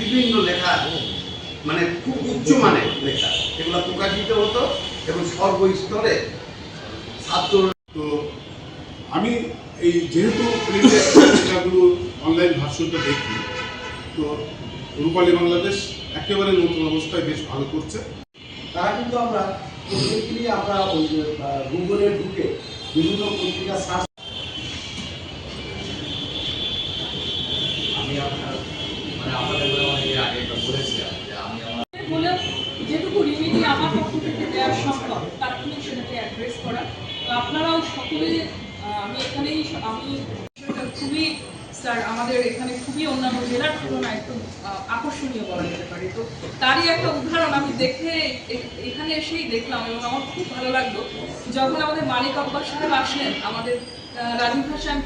বিভিন্ন লেখা মানে খুব উচ্চমানের লেখা। এগুলো প্রকাশিত হতো এবং সর্বস্তরে ছাত্র তো আমি এই যেহেতু পত্রিকাগুলো অনলাইন ভার্সনটা দেখি তো রূপালী বাংলাদেশ একেবারে নতুন অবস্থায় বেশ ভালো করছে। তারা কিন্তু আমরা প্রত্যেকদিনই আমরা ওই যে গুগলে ঢুকে বিভিন্ন পত্রিকা সার্চ আমি আপনার আমাদের এখানে খুবই অন্যান্য জেলার তুলনায় একটু আকর্ষণীয় বলা যেতে পারে। তো তারই একটা উদাহরণ আমি দেখে এখানে এসেই দেখলাম এবং আমার খুব ভালো লাগল। যখন আমাদের মালিক আব্বাস সাহেব আসলেন, আমাদের রাজীব হাসান